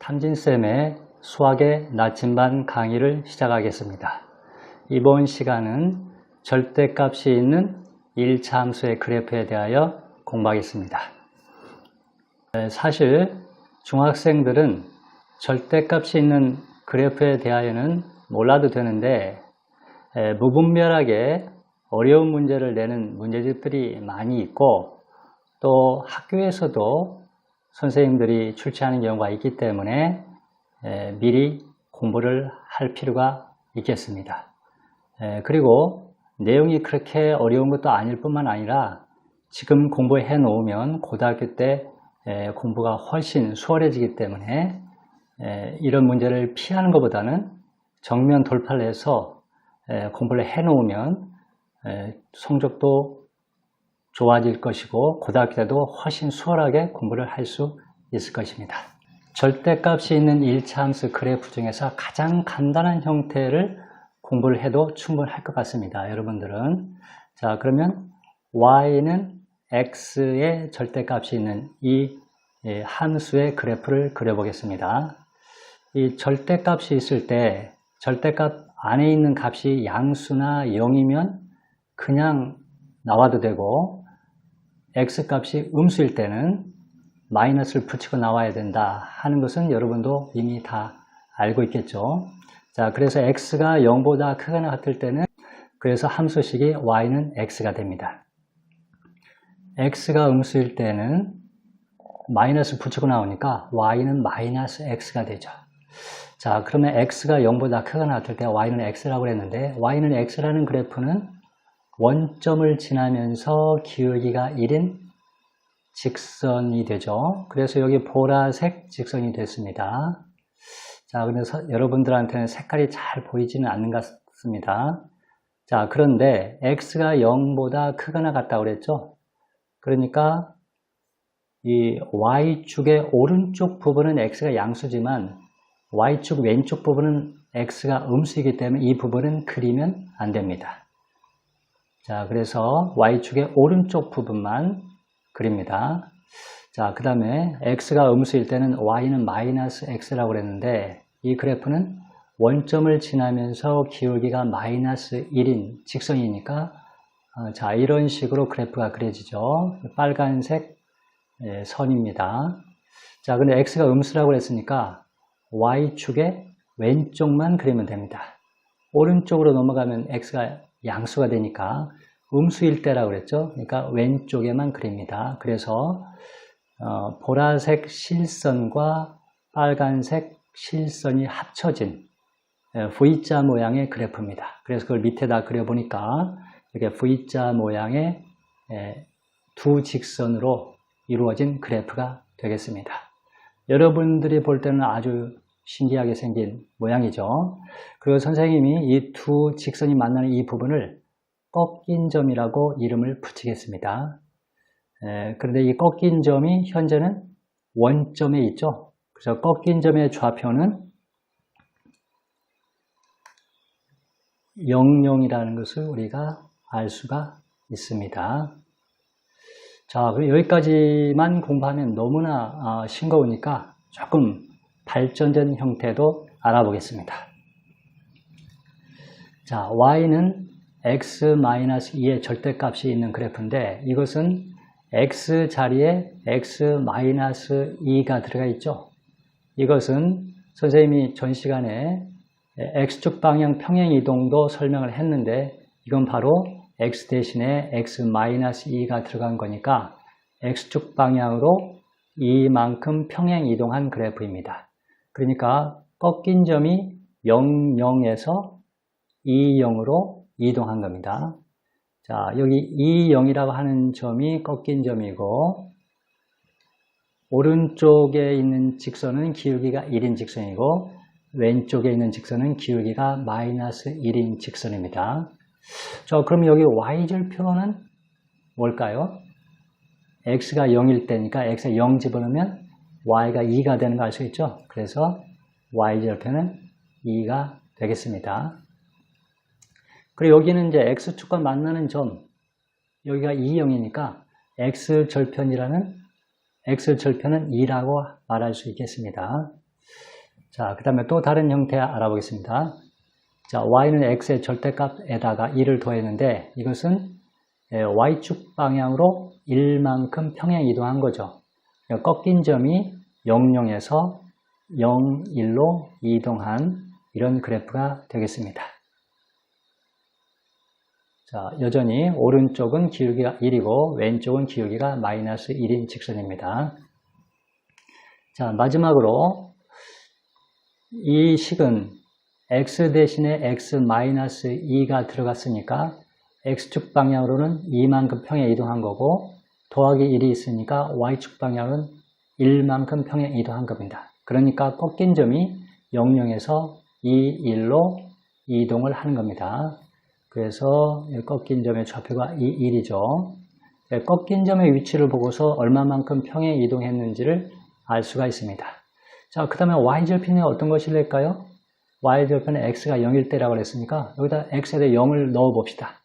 탐진쌤의 수학의 나침반 강의를 시작하겠습니다. 이번 시간은 절대값이 있는 1차 함수의 그래프에 대하여 공부하겠습니다. 에, 사실 중학생들은 절대값이 있는 그래프에 대하여는 몰라도 되는데 에, 무분별하게 어려운 문제를 내는 문제집들이 많이 있고 또 학교에서도 선생님들이 출제하는 경우가 있기 때문에 에, 미리 공부를 할 필요가 있겠습니다. 에, 그리고 내용이 그렇게 어려운 것도 아닐 뿐만 아니라 지금 공부해 놓으면 고등학교 때 에, 공부가 훨씬 수월해지기 때문에 에, 이런 문제를 피하는 것보다는 정면 돌파를 해서 에, 공부를 해 놓으면 에, 성적도 좋아질 것이고 고등학교 때도 훨씬 수월하게 공부를 할 수 있을 것입니다. 절대값이 있는 1차 함수 그래프 중에서 가장 간단한 형태를 공부를 해도 충분할 것 같습니다. 여러분들은 자 그러면 y는 x의 절대값이 있는 이 예, 함수의 그래프를 그려보겠습니다. 이 절대값이 있을 때 절대값 안에 있는 값이 양수나 0이면 그냥 나와도 되고 x값이 음수일 때는 마이너스를 붙이고 나와야 된다 하는 것은 여러분도 이미 다 알고 있겠죠. 자, 그래서 x가 0보다 크거나 같을 때는 그래서 함수식이 y는 x가 됩니다. x가 음수일 때는 마이너스 붙이고 나오니까 y는 마이너스 x가 되죠. 자, 그러면 x가 0보다 크거나 같을 때 y는 x라고 했는데 y는 x라는 그래프는 원점을 지나면서 기울기가 1인 직선이 되죠. 그래서 여기 보라색 직선이 됐습니다. 자, 그래서 여러분들한테는 색깔이 잘 보이지는 않는 것 같습니다. 자, 그런데 x가 0보다 크거나 같다고 그랬죠. 그러니까 이 y축의 오른쪽 부분은 x가 양수지만 y축 왼쪽 부분은 x가 음수이기 때문에 이 부분은 그리면 안 됩니다. 자, 그래서 y축의 오른쪽 부분만 그립니다. 자, 그 다음에 x가 음수일 때는 y는 마이너스 x라고 그랬는데 이 그래프는 원점을 지나면서 기울기가 마이너스 1인 직선이니까 어, 자, 이런 식으로 그래프가 그려지죠. 빨간색 예, 선입니다. 자, 근데 x가 음수라고 그랬으니까 y축의 왼쪽만 그리면 됩니다. 오른쪽으로 넘어가면 x가 양수가 되니까 음수일 때라고 그랬죠. 그러니까 왼쪽에만 그립니다. 그래서 어, 보라색 실선과 빨간색 실선이 합쳐진 예, V자 모양의 그래프입니다. 그래서 그걸 밑에다 그려보니까 이렇게 V자 모양의 예, 두 직선으로 이루어진 그래프가 되겠습니다. 여러분들이 볼 때는 아주 신기하게 생긴 모양이죠. 그리고 선생님이 이 두 직선이 만나는 이 부분을 꺾인 점이라고 이름을 붙이겠습니다. 에, 그런데 이 꺾인 점이 현재는 원점에 있죠. 그래서 꺾인 점의 좌표는 00이라는 것을 우리가 알 수가 있습니다. 자, 그럼 여기까지만 공부하면 너무나 아, 싱거우니까 조금 발전된 형태도 알아보겠습니다. 자, y는 x-2의 절대값이 있는 그래프인데 이것은 x 자리에 x-2가 들어가 있죠. 이것은 선생님이 전 시간에 x축 방향 평행 이동도 설명을 했는데 이건 바로 x 대신에 x-2가 들어간 거니까 x축 방향으로 이만큼 평행 이동한 그래프입니다. 그러니까 꺾인 점이 0, 0에서 2, 0으로 이동한 겁니다. 자, 여기 2, 0이라고 하는 점이 꺾인 점이고 오른쪽에 있는 직선은 기울기가 1인 직선이고 왼쪽에 있는 직선은 기울기가 마이너스 1인 직선입니다. 자, 그럼 여기 y절표는 뭘까요? x가 0일 때니까 x가 0 집어넣으면 y가 2가 되는 거 알 수 있죠? 그래서 y절표는 2가 되겠습니다. 그리고 여기는 이제 x축과 만나는 점, 여기가 2, 0이니까 x절편이라는 x절편은 2라고 말할 수 있겠습니다. 자, 그 다음에 또 다른 형태 알아보겠습니다. 자, y는 x의 절대값에다가 1을 더했는데 이것은 예, y축 방향으로 1만큼 평행 이동한 거죠. 꺾인 점이 00에서 0, 1로 이동한 이런 그래프가 되겠습니다. 자, 여전히 오른쪽은 기울기가 1이고 왼쪽은 기울기가 마이너스 1인 직선입니다. 자, 마지막으로 이 식은 x 대신에 x 마이너스 2가 들어갔으니까 x축 방향으로는 2만큼 평행 이동한 거고 더하기 1이 있으니까 y축 방향은 1만큼 평행 이동한 겁니다. 그러니까 꺾인 점이 00에서 2, 1로 이동을 하는 겁니다. 그래서 꺾인 점의 좌표가 2, 1이죠. 꺾인 점의 위치를 보고서 얼마만큼 평행 이동했는지를 알 수가 있습니다. 자, 그 다음에 y절편이 어떤 것일까요? y절편에 x가 0일 때라고 그랬으니까 여기다 x에 대해 0을 넣어 봅시다.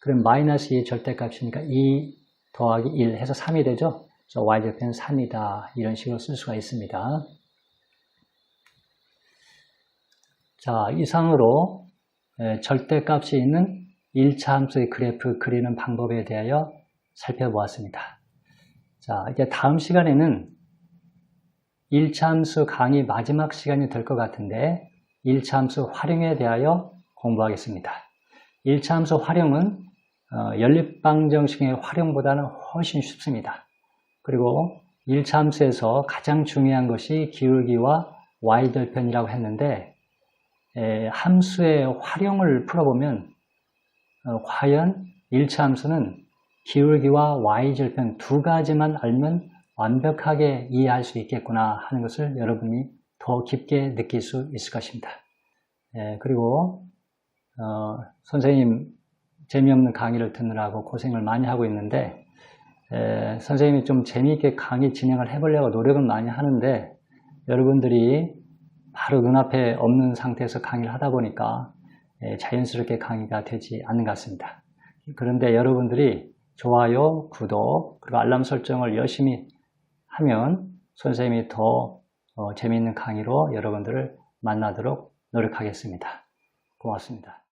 그럼 마이너스 2 절대값이니까 2 더하기 1 해서 3이 되죠? 그래서 y절편은 3이다. 이런 식으로 쓸 수가 있습니다. 자, 이상으로 절대값이 있는 1차 함수의 그래프 그리는 방법에 대하여 살펴보았습니다. 자, 이제 다음 시간에는 1차 함수 강의 마지막 시간이 될 것 같은데 1차 함수 활용에 대하여 공부하겠습니다. 1차 함수 활용은 어, 연립방정식의 활용보다는 훨씬 쉽습니다. 그리고 1차 함수에서 가장 중요한 것이 기울기와 y절편이라고 했는데 에, 함수의 활용을 풀어보면 어, 과연 1차 함수는 기울기와 y절편 두 가지만 알면 완벽하게 이해할 수 있겠구나 하는 것을 여러분이 더 깊게 느낄 수 있을 것입니다. 예, 그리고 어, 선생님 재미없는 강의를 듣느라고 고생을 많이 하고 있는데 에, 선생님이 좀 재미있게 강의 진행을 해보려고 노력은 많이 하는데 여러분들이 바로 눈앞에 없는 상태에서 강의를 하다 보니까 에, 자연스럽게 강의가 되지 않는 것 같습니다. 그런데 여러분들이 좋아요, 구독, 그리고 알람 설정을 열심히 하면 선생님이 더 어, 재미있는 강의로 여러분들을 만나도록 노력하겠습니다. 고맙습니다.